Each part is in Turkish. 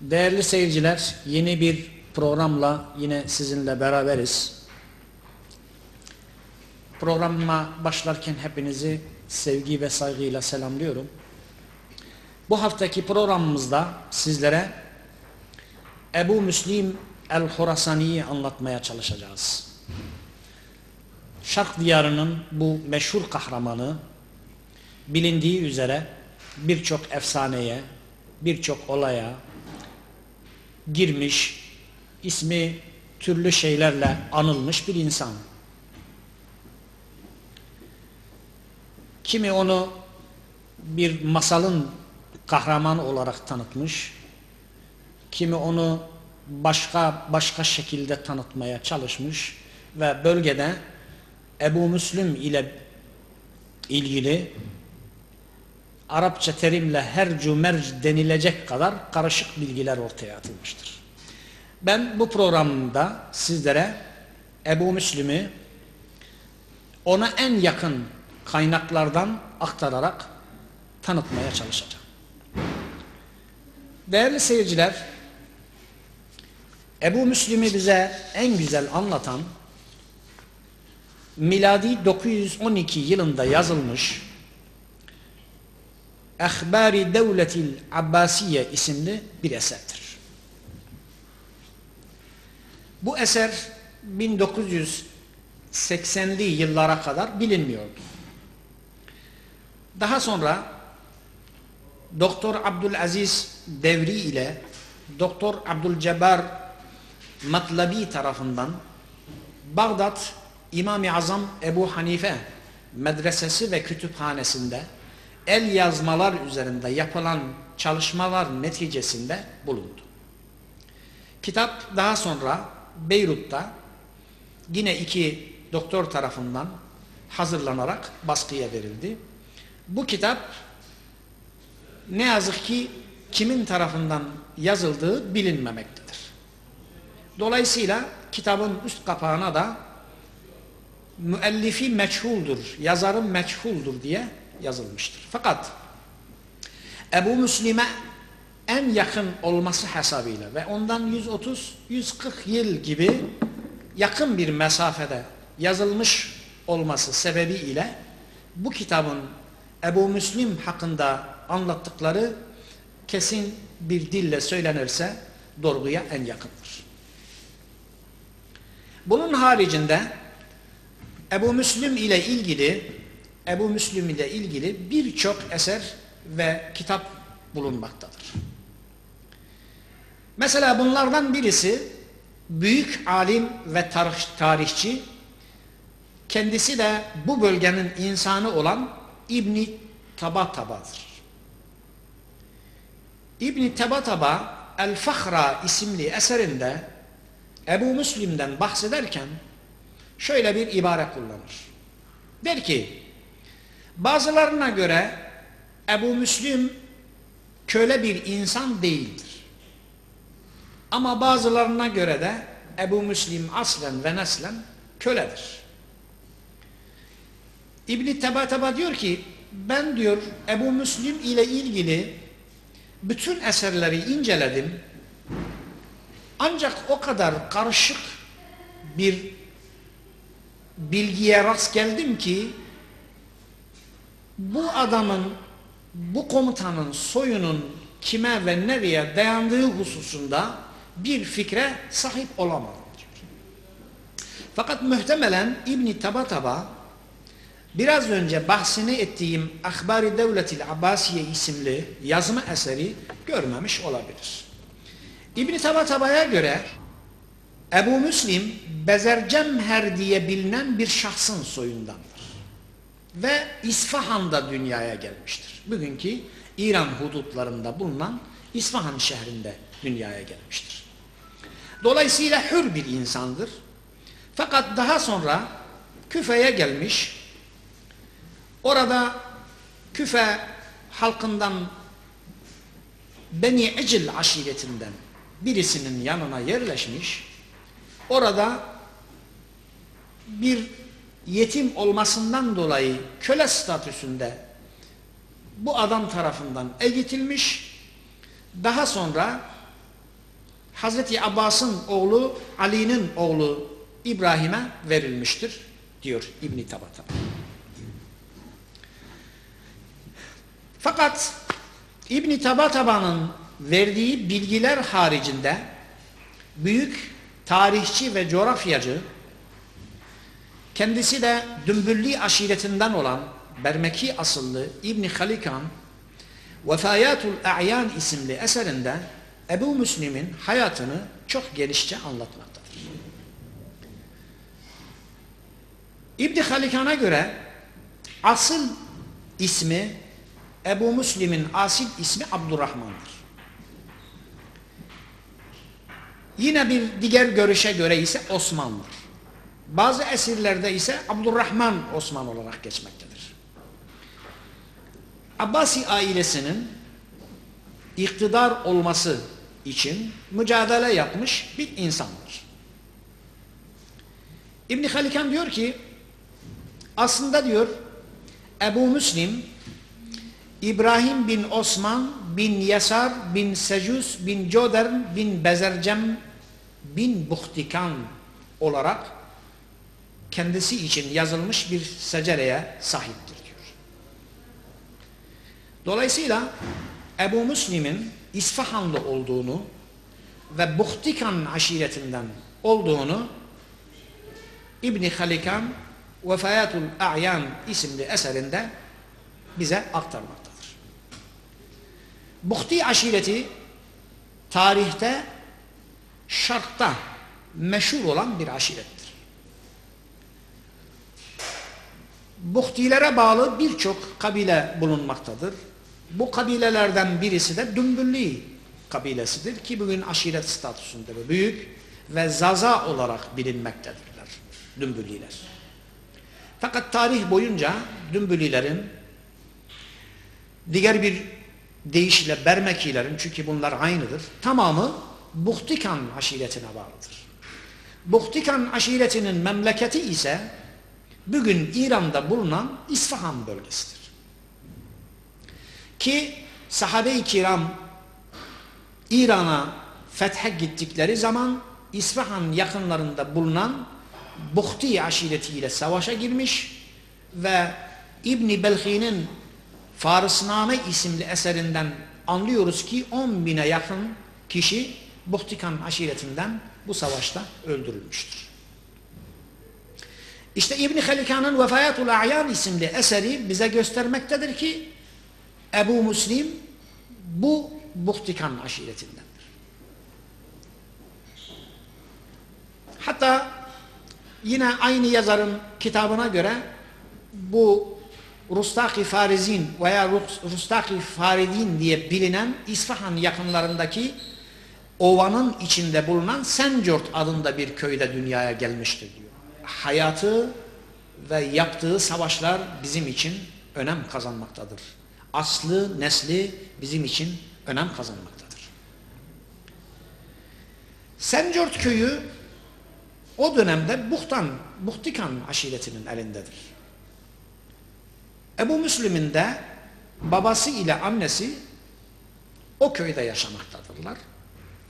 Değerli seyirciler, yeni bir programla yine sizinle beraberiz. Programıma başlarken hepinizi sevgi ve saygıyla selamlıyorum. Bu haftaki programımızda sizlere Ebu Müslim el-Horasani'yi anlatmaya çalışacağız. Şark diyarının bu meşhur kahramanı bilindiği üzere birçok efsaneye, birçok olaya girmiş, ismi türlü şeylerle anılmış bir insan. Kimi onu bir masalın kahramanı olarak tanıtmış, kimi onu başka başka şekilde tanıtmaya çalışmış ve bölgede Ebu Müslüm ile ilgili Arapça terimle hercu merc denilecek kadar karışık bilgiler ortaya atılmıştır. Ben bu programda sizlere Ebu Müslim'i ona en yakın kaynaklardan aktararak tanıtmaya çalışacağım. Değerli seyirciler, Ebu Müslim'i bize en güzel anlatan miladi 912 yılında yazılmış Ehbari Devletil Abbasiye isimli bir eserdir. Bu eser 1980'li yıllara kadar bilinmiyordu. Daha sonra Doktor Abdülaziz Devri ile Doktor Abdülcebbar Matlabi tarafından Bağdat İmam-ı Azam Ebu Hanife medresesi ve kütüphanesinde el yazmalar üzerinde yapılan çalışmalar neticesinde bulundu. Kitap daha sonra Beyrut'ta yine iki doktor tarafından hazırlanarak baskıya verildi. Bu kitap ne yazık ki kimin tarafından yazıldığı bilinmemektedir. Dolayısıyla kitabın üst kapağına da müellifi meçhuldur, yazarı meçhuldur diye yazılmıştır. Fakat Ebu Müslim'e en yakın olması hesabıyla ve ondan 130-140 yıl gibi yakın bir mesafede yazılmış olması sebebiyle bu kitabın Ebu Müslim hakkında anlattıkları kesin bir dille söylenirse doğruya en yakındır. Bunun haricinde Ebu Müslim ile ilgili Ebu Müslim ile ilgili birçok eser ve kitap bulunmaktadır. Mesela bunlardan birisi büyük alim ve tarih, tarihçi kendisi de bu bölgenin insanı olan İbni Tabataba'dır. İbni Tabataba El-Fahra isimli eserinde Ebu Müslim'den bahsederken şöyle bir ibare kullanır. Der ki bazılarına göre Ebu Müslim köle bir insan değildir. Ama bazılarına göre de Ebu Müslim aslen ve neslen köledir. İbni Tebataba diyor ki ben diyor Ebu Müslim ile ilgili bütün eserleri inceledim. Ancak o kadar karışık bir bilgiye rast geldim ki bu adamın, bu komutanın soyunun kime ve nereye dayandığı hususunda bir fikre sahip olamadım diyor. Fakat muhtemelen İbni Tabataba biraz önce bahsini ettiğim Ahbari Devletil Abbasiye isimli yazma eseri görmemiş olabilir. İbni Tabataba'ya göre Ebu Müslim Bezercemher diye bilinen bir şahsın soyundandır. Ve İsfahan'da dünyaya gelmiştir. Bugünkü İran hudutlarında bulunan İsfahan şehrinde dünyaya gelmiştir. Dolayısıyla hür bir insandır. Fakat daha sonra Küfe'ye gelmiş. Orada Küfe halkından Beni Ecil aşiretinden birisinin yanına yerleşmiş. Orada bir yetim olmasından dolayı köle statüsünde bu adam tarafından eğitilmiş. Daha sonra Hazreti Abbas'ın oğlu Ali'nin oğlu İbrahim'e verilmiştir diyor İbn Tabataba. Fakat İbn Tabataba'nın verdiği bilgiler haricinde büyük tarihçi ve coğrafyacı kendisi de Dümbüllü aşiretinden olan Bermeki asıllı İbn Halikan Vefayatul A'yan isimli eserinde Ebu Müslim'in hayatını çok genişçe anlatmaktadır. İbn Halikan'a göre asıl ismi Ebu Müslim'in asil ismi Abdurrahman'dır. Yine bir diğer görüşe göre ise Osman'dır. Bazı esirlerde ise Abdurrahman Osman olarak geçmektedir. Abbasi ailesinin iktidar olması için mücadele yapmış bir insandır. İbn Halikan diyor ki aslında diyor Ebu Müslim İbrahim bin Osman bin Yasar bin Secus bin Codern bin Bezercem bin Buhtikan olarak kendisi için yazılmış bir secereye sahiptir diyor. Dolayısıyla Ebu Müslim'in İsfahanlı olduğunu ve Buhtikan aşiretinden olduğunu İbni Halikan Vefayatul A'yan isimli eserinde bize aktarmaktadır. Buhti aşireti tarihte şarkta meşhur olan bir aşirettir. Buhtilere bağlı birçok kabile bulunmaktadır. Bu kabilelerden birisi de Dümbüllü kabilesidir ki bugün aşiret statüsünde ve büyük ve zaza olarak bilinmektedirler Dümbüllüler. Fakat tarih boyunca Dümbüllülerin diğer bir deyişle Bermekilerin çünkü bunlar aynıdır. Tamamı Buhtikan aşiretine bağlıdır. Buhtikan aşiretinin memleketi ise bugün İran'da bulunan İsfahan bölgesidir. Ki sahabe-i kiram İran'a fethe gittikleri zaman İsfahan yakınlarında bulunan Buhti aşiretiyle savaşa girmiş ve İbni Belhi'nin Farsname isimli eserinden anlıyoruz ki 10 bine yakın kişi Buhtikan aşiretinden bu savaşta öldürülmüştür. İşte İbni Halikan'ın Vefayatul A'yan isimli eseri bize göstermektedir ki Ebu Müslim bu Buhtikan aşiretindendir. Hatta yine aynı yazarın kitabına göre bu Rustaki Farizin veya Rustaki Faridin diye bilinen İsfahan yakınlarındaki ovanın içinde bulunan Sencort adında bir köyde dünyaya gelmiştir diyor. Hayatı ve yaptığı savaşlar bizim için önem kazanmaktadır. Aslı, nesli bizim için önem kazanmaktadır. Sencort köyü o dönemde Buhtan, Buhtikan aşiretinin elindedir. Ebu Müslim'in de babası ile annesi o köyde yaşamaktadırlar.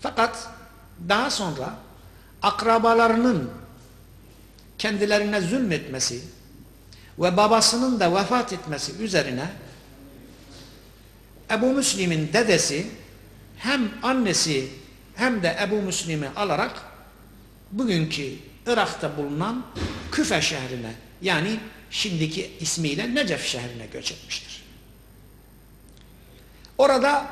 Fakat daha sonra akrabalarının kendilerine zulmetmesi ve babasının da vefat etmesi üzerine Ebu Müslim'in dedesi hem annesi hem de Ebu Müslim'i alarak bugünkü Irak'ta bulunan Küfe şehrine yani şimdiki ismiyle Necef şehrine göç etmiştir. Orada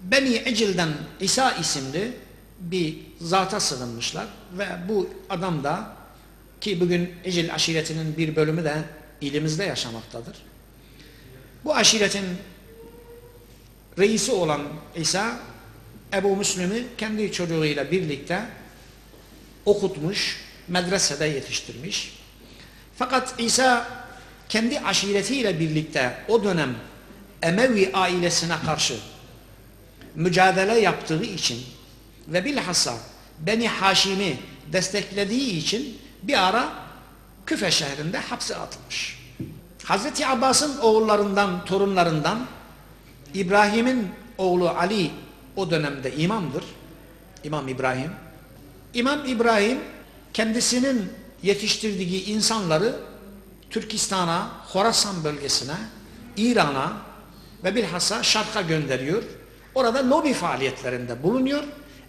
Beni İcil'den İsa isimli bir zata sığınmışlar ve bu adam da ki bugün İcil aşiretinin bir bölümü de ilimizde yaşamaktadır. Bu aşiretin reisi olan İsa Ebu Müslüm'ü kendi çocuğuyla birlikte okutmuş, medresede yetiştirmiş. Fakat İsa kendi aşiretiyle birlikte o dönem Emevi ailesine karşı mücadele yaptığı için ve bilhassa Beni Haşim'i desteklediği için bir ara Küfe şehrinde hapse atılmış. Hazreti Abbas'ın oğullarından, torunlarından İbrahim'in oğlu Ali o dönemde imamdır. İmam İbrahim. İmam İbrahim kendisinin yetiştirdiği insanları Türkistan'a, Horasan bölgesine, İran'a ve bilhassa Şark'a gönderiyor. Orada lobi faaliyetlerinde bulunuyor.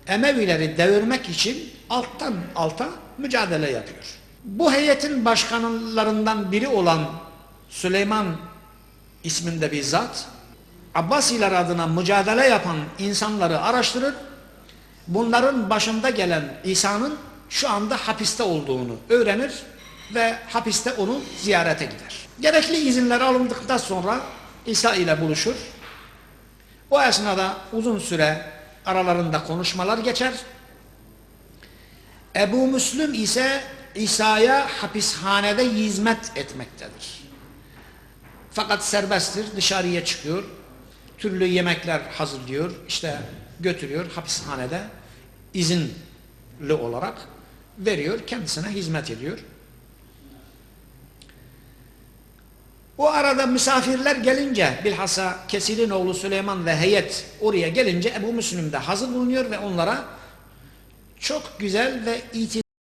Emevileri devirmek için alttan alta mücadele yapıyor. Bu heyetin başkanlarından biri olan Süleyman isminde bir zat, Abbasiler adına mücadele yapan insanları araştırır, bunların başında gelen İsa'nın şu anda hapiste olduğunu öğrenir ve hapiste onu ziyarete gider. Gerekli izinler alındıktan sonra İsa ile buluşur. O esnada uzun süre aralarında konuşmalar geçer. Ebu Müslüm ise İsa'ya hapishanede hizmet etmektedir. Fakat serbesttir, dışarıya çıkıyor, türlü yemekler hazırlıyor, işte götürüyor hapishanede izinli olarak veriyor, kendisine hizmet ediyor. O arada misafirler gelince bilhassa Kesir'in oğlu Süleyman ve heyet oraya gelince Ebu Müslüm de hazır bulunuyor ve onlara çok güzel ve itibar